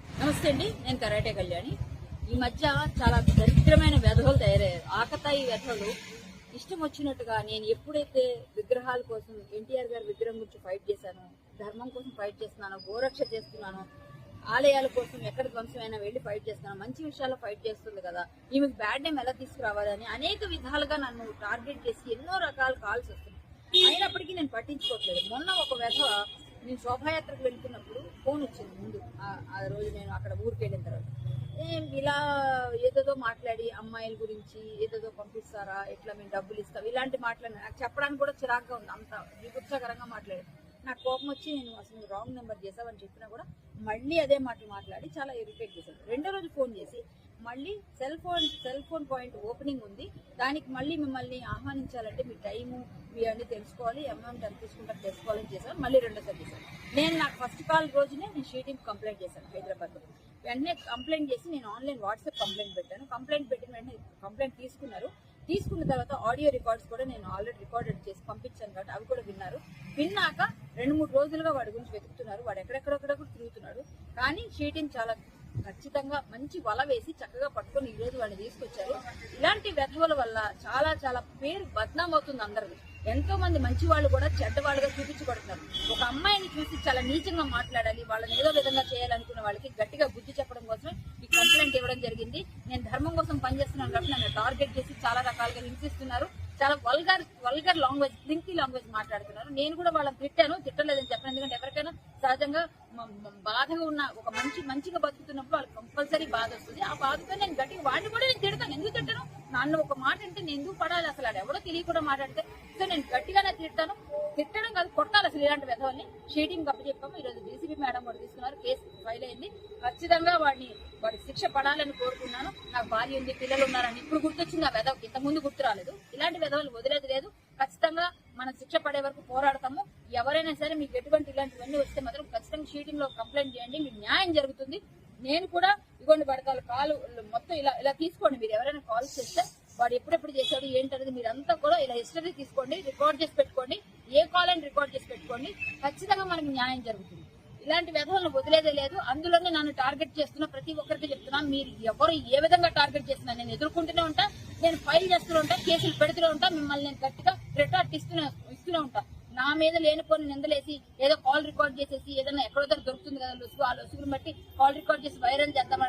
నమస్తే అండి నేను కరాటే కళ్యాణి. ఈ మధ్య చాలా దరిద్రమైన వ్యధలు తయారయ్యారు ఆకతాయి వ్యధలు. ఇష్టం వచ్చినట్టుగా నేను ఎప్పుడైతే విగ్రహాల కోసం ఎన్టీఆర్ గారి విగ్రహం గురించి ఫైట్ చేశాను ధర్మం కోసం ఫైట్ చేస్తున్నాను గోరక్ష చేస్తున్నాను ఆలయాల కోసం ఎక్కడ ధ్వంసమైనా వెళ్ళి ఫైట్ చేస్తాను. మంచి విషయాల్లో ఫైట్ చేస్తుంది కదా. ఈమెకు బ్యాడ్ నేమ్ ఎలా తీసుకురావాలని అనేక విధాలుగా నన్ను టార్గెట్ చేసి ఎన్నో రకాల కాల్స్ వస్తున్నాయి. అయినప్పటికీ నేను పట్టించుకోవట్లేదు. మొన్న ఒక వ్యధ నేను శోభాయాత్రకు వెళ్తున్నప్పుడు ఫోన్ వచ్చింది ముందు. ఆ- రోజు నేను అక్కడ ఊరికి వెళ్ళిన తర్వాత. ఇలా ఏదేదో మాట్లాడి అమ్మాయిల గురించి ఏదేదో పంపిస్తారా? ఎట్లా మేము డబ్బులు ఇస్తాం? ఇలాంటి మాట్లాడి నాకు చెప్పడానికి కూడా చిరాగ్గా ఉంది. అంత విగుత్సకరంగా మాట్లాడి నాకు కోపం వచ్చి నేను అసలు రాంగ్ నెంబర్ చేసావని చెప్పినా కూడా మళ్ళీ అదే మాటలు మాట్లాడి చాలా ఇరిటేట్ చేశాను రెండో రోజు ఫోన్ చేసి మళ్ళీ cell phone cell phone point opening ఉంది. దానికి మళ్ళీ మిమ్మల్ని ఆహ్వానించాలంటే మీ టైము మీ అన్ని తెలుసుకోవాలి అమౌంట్ ఎంత తీసుకుంటారు తెలుసుకోవాలని చేశాను మళ్ళీ రెండోసారి చేశాను నేను నాకు ఫస్ట్ కాల్ రోజునే నేను షీటింగ్ కంప్లైంట్ చేశాను హైదరాబాద్లో. వెంటనే కంప్లైంట్ చేసి నేను ఆన్లైన్ వాట్సాప్ కంప్లైంట్ పెట్టాను. కంప్లైంట్ పెట్టిన వెంటనే కంప్లైంట్ తీసుకున్నారు. తీసుకున్న తర్వాత ఆడియో రికార్డ్స్ కూడా నేను ఆల్రెడీ రికార్డెడ్ చేసి పంపించాను కాబట్టి అవి కూడా విన్నారు. విన్నాక రెండు మూడు రోజులుగా వాడి గురించి వెతుకుతున్నారు. వాడు ఎక్కడెక్కడెక్కడ కూడా తిరుగుతున్నాడు. కానీ షీటింగ్ చాలా ఖచ్చితంగా మంచి వల వేసి చక్కగా పట్టుకొని ఈ రోజు వాడిని తీసుకొచ్చారు. ఇలాంటి వ్యధువుల వల్ల చాలా చాలా పేరు బద్నాం అవుతుంది అందరిది ఎంతో మంది మంచి వాళ్ళు కూడా చెడ్డవాళ్ళుగా చూపించబడుతున్నారు. ఒక అమ్మాయిని చూసి చాలా నీచంగా మాట్లాడాలి వాళ్ళని ఏదో విధంగా చేయాలనుకున్న వాళ్ళకి గట్టిగా బుద్ధి చెప్పడం కోసం ఈ కంప్లైంట్ ఇవ్వడం జరిగింది. నేను ధర్మం కోసం పనిచేస్తున్నాను కాబట్టి నన్ను టార్గెట్ చేసి చాలా రకాలుగా హింసిస్తున్నారు. చాలా వల్గర్ వల్గర్ లాంగ్వేజ్ క్లింకీ లాంగ్వేజ్ మాట్లాడుతున్నారు. నేను కూడా వాళ్ళని తిట్టాను తిట్టలేదని చెప్పాను. ఎందుకంటే ఎవరికైనా సహజంగా బాధగా ఉన్న ఒక మంచి మంచిగా బతుకుతున్నప్పుడు వాళ్ళకి కంపల్సరీ బాధ వస్తుంది. ఆ బాధతో నేను గట్టిగా వాడిని కూడా నేను తిడతాను. ఎందుకు తిట్టాను? నన్ను ఒక మాట అంటే నేను ఎందుకు పడాలి? అసలు ఎవడో తెలియకుండా మాట్లాడితే. సో నేను గట్టిగానే తిడతాను. తిట్టడం కాదు కొట్టాలి అసలు ఇలాంటి విధవల్ని షీటింగ్ గప్ప చెప్పాము ఈ రోజు డీసీపీ మేడం కూడా తీసుకున్నారు కేసు ఫైల్ అయింది. ఖచ్చితంగా వాడిని వాడి శిక్ష పడాలని కోరుకున్నాను నాకు భార్య ఉంది పిల్లలు ఉన్నారని ఇప్పుడు గుర్తొచ్చింది ఆ వెధవ ఇంత ముందు గుర్తు రాలేదు. ఇలాంటి వెధవలు వదిలేదు లేదు. ఖచ్చితంగా మనం శిక్ష పడే వరకు పోరాడతాము. ఎవరైనా సరే మీకు ఎటువంటి ఇలాంటివన్నీ వస్తే మాత్రం ఖచ్చితంగా షీటింగ్లో కంప్లైంట్ చేయండి. మీకు న్యాయం జరుగుతుంది. నేను కూడా ఇగోండి పడతాలు కాలు మొత్తం ఇలా ఇలా తీసుకోండి. మీరు ఎవరైనా కాల్ చేస్తే వాడు ఎప్పుడెప్పుడు చేశాడు ఏంటనేది మీరంతా కూడా ఇలా హిస్టరీ తీసుకోండి రికార్డ్ చేసి పెట్టుకోండి. ఏ కాల్ అని రికార్డ్ చేసి పెట్టుకోండి. ఖచ్చితంగా మనకు న్యాయం జరుగుతుంది. ఇలాంటి వ్యధలను వదిలేదే లేదు. అందులోనే నన్ను టార్గెట్ చేస్తున్న ప్రతి ఒక్కరికి చెప్తున్నా మీరు ఎవరు ఏ విధంగా టార్గెట్ చేస్తున్నా నేను ఎదుర్కొంటూనే ఉంటా నేను ఫైల్ చేస్తూనే ఉంటా కేసులు పెడుతూనే ఉంటా మిమ్మల్ని నేను గట్టిగా రిటార్ట్ ఇస్తూనే ఇస్తూనే ఉంటా. నా మీద లేనిపోని నిందలేసి ఏదో కాల్ రికార్డ్ చేసేసి ఏదైనా ఎక్కడో దొరుకుతుంది కదా లొసుగు ఆ లొసుగును బట్టి కాల్ రికార్డ్ చేసి వైరల్ చేద్దామని